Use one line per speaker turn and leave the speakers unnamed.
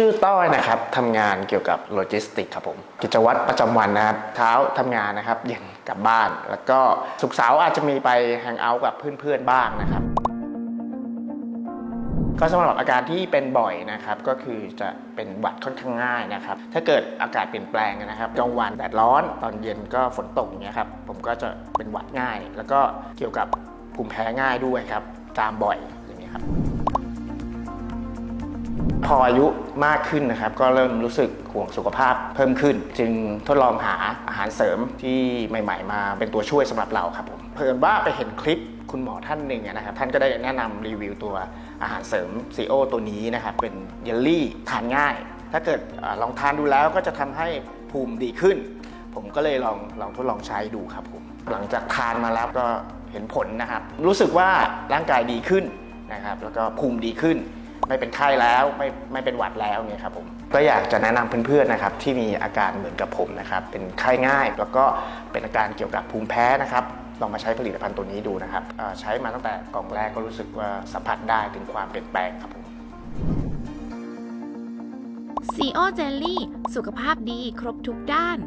ชื่อต้อยนะครับทำงานเกี่ยวกับโลจิสติกครับผม กิจวัตรประจำวันนะครับเช้าทำงานนะครับ เย็นกลับบ้าน แล้วก็สุกเสาร์อาจจะมีไปแฮงเอาท์กับเพื่อนๆบ้างนะครับ ก็สำหรับอาการที่เป็นบ่อยนะครับ ก็คือจะเป็นหวัดค่อนข้างง่ายนะครับ ถ้าเกิดอากาศเปลี่ยนแปลงนะครับกลางวันแดดร้อนตอนเย็นก็ฝนตกอย่างเงี้ยครับผมก็จะเป็นหวัดง่าย แล้วก็เกี่ยวกับภูมิแพ้ง่ายด้วยครับจามบ่อยอย่างเงี้ยครับ พออายุมากขึ้นนะครับ ก็เริ่มรู้สึกห่วงสุขภาพเพิ่มขึ้น จึงทดลองหาอาหารเสริมที่ใหม่ ๆ มาเป็นตัวช่วยสำหรับเราครับผมเพิ่นว่าไปเห็นคลิปคุณหมอท่านหนึ่งนะครับ ท่านก็ได้แนะนำรีวิวตัวอาหารเสริมซีโอตัวนี้นะครับ เป็นเยลลี่ทานง่าย ถ้าเกิดลองทานดูแล้วก็จะทำให้ภูมิดีขึ้น ผมก็เลยลองลองทดลองใช้ดูครับผมหลังจากทานมาแล้วก็เห็นผลนะครับ รู้สึกว่าร่างกายดีขึ้นนะครับ แล้วก็ภูมิดีขึ้น ไม่เป็นไข้แล้วไม่ไม่เป็นหวัดแล้วเนี่ยครับผมก็อยากจะแนะนำเพื่อนๆนะครับที่มีอาการเหมือนกับผมนะครับเป็นไข้ง่ายแล้วก็เป็นอาการเกี่ยวกับภูมิแพ้นะครับลองมาใช้ผลิตภัณฑ์ตัวนี้ดูนะครับเอ่อใช้มาตั้งแต่กล่องแรกก็รู้สึกว่าสัมผัสได้ถึงความเปลี่ยนแปลงครับผม
ซีโอเจลลี่สุขภาพดีครบทุกด้าน